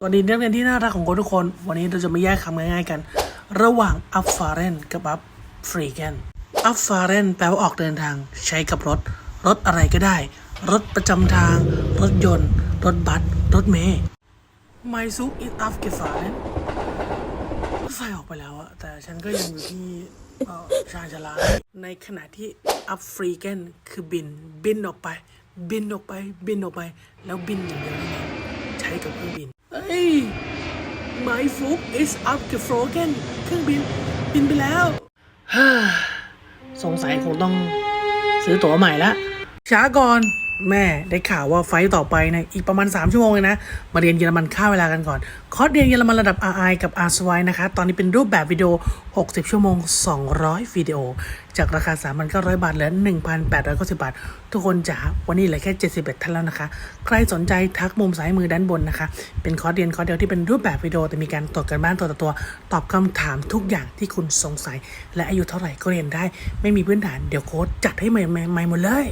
สวัสดีนักเรียนที่น่ารักของคนทุกคน วันนี้เราจะมาแยกคำง่ายๆกัน ระหว่าง up f a r e n กับ up f r e e g a n up f a r e n แปลว่าออกเดินทาง ใช้กับรถ รถอะไรก็ได้ รถประจำทาง รถยนต์ รถบัส รถเมล์ My Zug is up g e f a r e n รถไฟออกไปแล้วอะแต่ฉันก็ยังอยู่ที่ชานชาลา ในขณะที่ up f r e e g a n คือบิน บินออกไป บินออกไป บินออกไป แล้วบินอย่างเดียวใช้กับเครื่องบิน My foot is up the frogen เครื่องบินบินไปแล้วฮ่าสงสัยคงต้องซื้อตั๋วใหม่ละช้าก่อน แม่ได้ข่าวว่าไฟต์ต่อไปนะอีกประมาณ 3 ชั่วโมงเลยนะ มาเรียนเยอรมันค่าเวลากันก่อน คอร์สเรียนเยอรมันระดับ RI กับ r s y นะคะ ตอนนี้เป็นรูปแบบวิดีโอ 60 ชั่วโมง 200 วิดีโอ จากราคา 3,900 บาทเหลือ 1,890 บาท ทุกคนจ๋าวันนี้เหลือแค่ 71 ท่านแล้วนะคะ ใครสนใจทักมุมซ้ายมือด้านบนนะคะ เป็นคอร์สเรียนคอร์สเดียวที่เป็นรูปแบบวิดีโอแต่มีการตรวจกันบ้านตัวต่อตัว ตอบคำถามทุกอย่างที่คุณสงสัย และอายุเท่าไหร่ก็เรียนได้ ไม่มีพื้นฐานเดี๋ยวโค้ดจัดให้ใหม่ๆใหม่หมดเลย